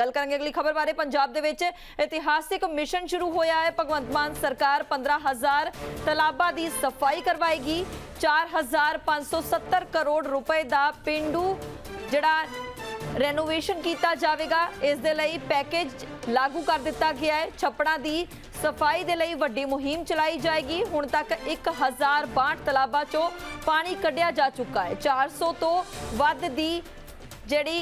ਗੱਲ ਕਰਾਂਗੇ ਅਗਲੀ ਖਬਰ ਬਾਰੇ। ਪੰਜਾਬ ਦੇ ਵਿੱਚ ਇਤਿਹਾਸਿਕ ਮਿਸ਼ਨ ਸ਼ੁਰੂ ਹੋਇਆ ਹੈ। ਭਗਵੰਤ ਮਾਨ ਸਰਕਾਰ 15000 ਤਲਾਬਾਂ ਦੀ ਸਫ਼ਾਈ ਕਰਵਾਏਗੀ। 4570 ਕਰੋੜ ਰੁਪਏ ਦਾ ਪਿੰਡੂ ਜਿਹੜਾ ਰੈਨੋਵੇਸ਼ਨ ਕੀਤਾ ਜਾਵੇਗਾ, ਇਸ ਦੇ ਲਈ ਪੈਕੇਜ ਲਾਗੂ ਕਰ ਦਿੱਤਾ ਗਿਆ ਹੈ। ਛੱਪੜਾਂ ਦੀ ਸਫ਼ਾਈ ਦੇ ਲਈ ਵੱਡੀ ਮੁਹਿੰਮ ਚਲਾਈ ਜਾਏਗੀ। ਹੁਣ ਤੱਕ 1062 ਤਲਾਬਾਂ ਚੋਂ ਪਾਣੀ ਕੱਢਿਆ ਜਾ ਚੁੱਕਾ ਹੈ। 400 ਤੋਂ ਵੱਧ ਦੀ ਜਿਹੜੀ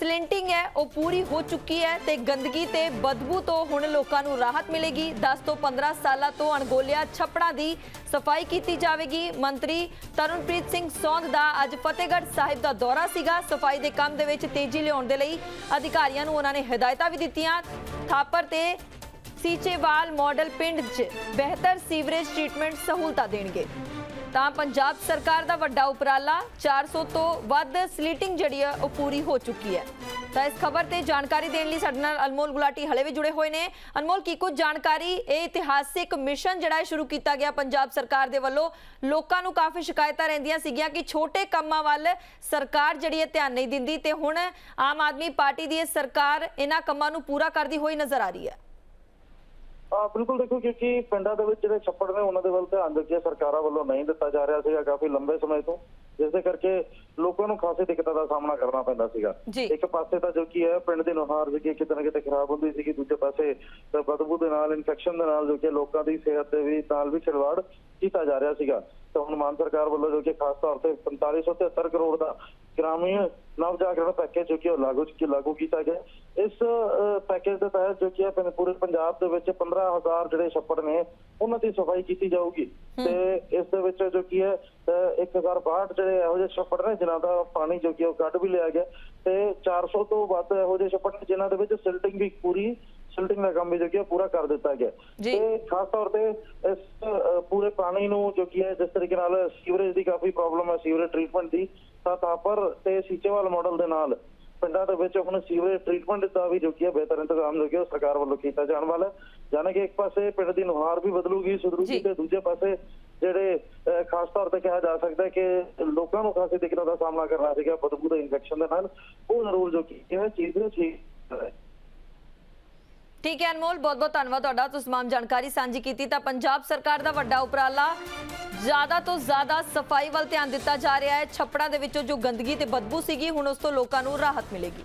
ਸਲਿੰਟਿੰਗ ਹੈ, ਉਹ ਪੂਰੀ ਹੋ ਚੁੱਕੀ ਹੈ ਤੇ ਗੰਦਗੀ ਤੇ ਬਦਬੂ ਤੋਂ ਹੁਣ ਲੋਕਾਂ ਨੂੰ ਰਾਹਤ ਮਿਲੇਗੀ। 10 ਤੋਂ 15 ਸਾਲਾਂ ਤੋਂ ਅਣਗੋਲਿਆ ਛੱਪੜਾਂ ਦੀ ਸਫ਼ਾਈ ਕੀਤੀ ਜਾਵੇਗੀ। ਮੰਤਰੀ ਤਰਨਪ੍ਰੀਤ ਸਿੰਘ ਸੌਂਦ ਦਾ ਅੱਜ ਫਤਿਹਗੜ੍ਹ ਸਾਹਿਬ ਦਾ ਦੌਰਾ ਸੀਗਾ। ਸਫ਼ਾਈ ਦੇ ਕੰਮ ਦੇ ਵਿੱਚ ਤੇਜ਼ੀ ਲਿਆਉਣ ਦੇ ਲਈ ਅਧਿਕਾਰੀਆਂ ਨੂੰ ਉਹਨਾਂ ਨੇ ਹਦਾਇਤਾਂ ਵੀ ਦਿੱਤੀਆਂ। ਥਾਪਰ ਤੇ ਸੀਚੇਵਾਲ ਮਾਡਲ ਪਿੰਡ 'ਚ ਬਿਹਤਰ ਸੀਵਰੇਜ ਟ੍ਰੀਟਮੈਂਟ ਸਹੂਲਤਾਂ ਦੇਣਗੇ। ਤਾਂ ਪੰਜਾਬ ਸਰਕਾਰ ਦਾ ਵੱਡਾ ਉਪਰਾਲਾ 400 ਤੋਂ ਵੱਧ ਸਲੀਟਿੰਗ ਜਿਹੜੀ ਹੈ ਉਹ ਪੂਰੀ ਹੋ ਚੁੱਕੀ ਹੈ। ਤਾਂ ਇਸ ਖਬਰ ਤੇ ਜਾਣਕਾਰੀ ਦੇਣ ਲਈ ਸਾਡੇ ਨਾਲ ਅਨਮੋਲ ਗੁਲਾਟੀ ਹਲੇ ਵੀ ਜੁੜੇ ਹੋਏ ਨੇ। ਅਨਮੋਲ, ਕੀ ਕੁਝ ਜਾਣਕਾਰੀ? ਇਹ ਇਤਿਹਾਸਿਕ ਮਿਸ਼ਨ ਜਿਹੜਾ ਹੈ ਸ਼ੁਰੂ ਕੀਤਾ ਗਿਆ ਪੰਜਾਬ ਸਰਕਾਰ ਦੇ ਵੱਲੋਂ। ਲੋਕਾਂ ਨੂੰ ਕਾਫੀ ਸ਼ਿਕਾਇਤਾਂ ਰਹਿੰਦੀਆਂ ਸੀਗੀਆਂ ਕਿ ਛੋਟੇ ਕੰਮਾਂ ਵੱਲ ਸਰਕਾਰ ਜਿਹੜੀ ਹੈ ਧਿਆਨ ਨਹੀਂ ਦਿੰਦੀ ਤੇ ਹੁਣ ਆਮ ਆਦਮੀ ਪਾਰਟੀ ਦੀ ਇਹ ਸਰਕਾਰ ਇਹਨਾਂ ਕੰਮਾਂ ਨੂੰ ਪੂਰਾ ਕਰਦੀ ਹੋਈ ਨਜ਼ਰ ਆ ਰਹੀ ਹੈ। ਬਿਲਕੁਲ ਦੇਖੋ ਕਿਉਂਕਿ ਪਿੰਡਾਂ ਦੇ ਵਿੱਚ ਜਿਹੜੇ ਛੱਪੜ ਨੇ, ਉਹਨਾਂ ਦੇ ਵੱਲ ਧਿਆਨ ਦਿੱਤਾ ਸਰਕਾਰਾਂ ਵੱਲੋਂ ਨਹੀਂ ਦਿੱਤਾ ਜਾ ਰਿਹਾ ਸੀਗਾ ਕਾਫੀ ਲੰਬੇ ਸਮੇਂ ਤੋਂ। ਜਿਸ ਦੇ ਕਰਕੇ ਲੋਕਾਂ ਨੂੰ ਖਾਸੀ ਦਿੱਕਤਾਂ ਦਾ ਸਾਹਮਣਾ ਕਰਨਾ ਪੈਂਦਾ ਸੀਗਾ। ਇੱਕ ਪਾਸੇ ਤਾਂ ਜੋ ਕੀ ਹੈ ਪਿੰਡ ਦੀ ਨੁਹਾਰ ਜਿਹੜੀ ਕਿਤੇ ਨਾ ਕਿਤੇ ਖਰਾਬ ਹੁੰਦੀ ਸੀਗੀ ਦੂਜੇ ਪਾਸੇ ਤਾਂ ਬਦਬੂ ਦੇ ਨਾਲ ਇਨਫੈਕਸ਼ਨ ਦੇ ਨਾਲ ਜੋ ਕਿ ਲੋਕਾਂ ਦੀ ਸਿਹਤ ਦੇ ਵੀ ਨਾਲ ਵੀ ਖਿਲਵਾੜ ਕੀਤਾ ਜਾ ਰਿਹਾ ਸੀਗਾ। ਤਾਂ ਹੁਣ ਮਾਨ ਸਰਕਾਰ ਵੱਲੋਂ ਜੋ ਕਿ ਖਾਸ ਤੌਰ ਤੇ 4573 ਕਰੋੜ ਦਾ ਗ੍ਰਾਮੀਣ ਨਵ ਜਾਗਰਣ ਪੈਕੇਜ ਜੋ ਕਿ ਉਹ ਲਾਗੂ ਕੀ ਲਾਗੂ ਕੀਤਾ ਗਿਆ। ਇਸ ਪੈਕੇਜ ਦੇ ਤਹਿਤ ਜੋ ਕਿ ਪੂਰੇ ਪੰਜਾਬ ਦੇ ਵਿੱਚ 15000 ਜਿਹੜੇ ਛੱਪੜ ਨੇ ਉਹਨਾਂ ਦੀ ਸਫ਼ਾਈ ਕੀਤੀ ਜਾਊਗੀ। ਤੇ ਇਸ ਦੇ ਵਿੱਚ ਜੋ ਕੀ ਹੈ ਅਹ, 1062 ਜਿਹੜੇ ਇਹੋ ਜਿਹੇ ਛੱਪੜ ਨੇ ਜਿਨ੍ਹਾਂ ਦਾ ਪਾਣੀ ਜੋ ਕਿ ਉਹ ਕੱਢ ਵੀ ਲਿਆ ਗਿਆ ਤੇ 400 ਤੋਂ ਵੱਧ ਇਹੋ ਜਿਹੇ ਛੱਪੜ ਨੇ ਜਿਨ੍ਹਾਂ ਦੇ ਵਿੱਚ ਸਿਲਟਿੰਗ ਵੀ ਪੂਰੀ ਸਿਲਟਿੰਗ ਦਾ ਕੰਮ ਵੀ ਜੋ ਕਿ ਉਹ ਪੂਰਾ ਕਰ ਦਿੱਤਾ ਗਿਆ। ਤੇ ਖਾਸ ਤੌਰ ਤੇ ਇਸ ਪੂਰੇ ਪਾਣੀ ਨੂੰ ਜੋ ਕੀ ਹੈ ਜਿਸ ਤਰੀਕੇ ਨਾਲ ਸੀਵਰੇਜ ਦੀ ਕਾਫੀ ਪ੍ਰੋਬਲਮ ਹੈ ਸੀਵਰੇਜ ਟ੍ਰੀਟਮੈਂਟ ਦੀ ਤਾਂ ਤਾਪਰ ਤੇ ਸੀਚੇਵਾਲ ਮਾਡਲ ਦੇ ਨਾਲ ਪਿੰਡਾਂ ਦੇ ਵਿੱਚ ਹੁਣ ਸੀਵਰੇਜ ਟ੍ਰੀਟਮੈਂਟ ਦਾ ਵੀ ਜੋ ਕੀ ਹੈ ਬਿਹਤਰ ਇੰਤਜ਼ਾਮ ਜੋ ਕਿ ਉਹ ਸਰਕਾਰ ਵੱਲੋਂ ਕੀਤਾ ਜਾਣ ਵਾਲਾ ਜਾਣੇ ਕਿ ਇੱਕ ਪਾਸੇ ਪਿੰਡ ਦੀ ਨੁਹਾਰ ਵੀ ਬਦਲੂਗੀ ਸੁਧਰੂਗੀ। ਤੇ ਦੂਜੇ ਪਾਸੇ ਜਿਹੜੇ ਖਾਸ ਤੌਰ ਤੇ ਕਿਹਾ ਜਾ ਸਕਦਾ ਹੈ ਕਿ ਲੋਕਾਂ ਨੂੰ ਖਾਸੀ ਦਿੱਕਤਾਂ ਦਾ ਸਾਹਮਣਾ ਕਰਨਾ ਸੀਗਾ ਬਦਬੂ ਦੇ ਇਨਫੈਕਸ਼ਨ ਦੇ ਨਾਲ, ਉਹ ਜ਼ਰੂਰ ਜੋ ਕੀ ਹੈ ਚੀਜ਼ ਨੂੰ ਠੀਕ ਠੀਕ ਹੈ ਅਨਮੋਲ ਬਹੁਤ ਬਹੁਤ ਧੰਨਵਾਦ ਤੁਹਾਡਾ, ਤੁਸੀਂ ਤਮਾਮ ਜਾਣਕਾਰੀ ਸਾਂਝੀ ਕੀਤੀ। ਤਾਂ ਪੰਜਾਬ ਸਰਕਾਰ ਦਾ ਵੱਡਾ ਉਪਰਾਲਾ, ਜ਼ਿਆਦਾ ਤੋਂ ਜ਼ਿਆਦਾ ਸਫ਼ਾਈ ਵੱਲ ਧਿਆਨ ਦਿੱਤਾ ਜਾ ਰਿਹਾ ਹੈ। ਛੱਪੜਾਂ ਦੇ ਵਿੱਚੋਂ ਜੋ ਗੰਦਗੀ ਤੇ ਬਦਬੂ ਸੀਗੀ, ਹੁਣ ਉਸ ਤੋਂ ਲੋਕਾਂ ਨੂੰ ਰਾਹਤ ਮਿਲੇਗੀ।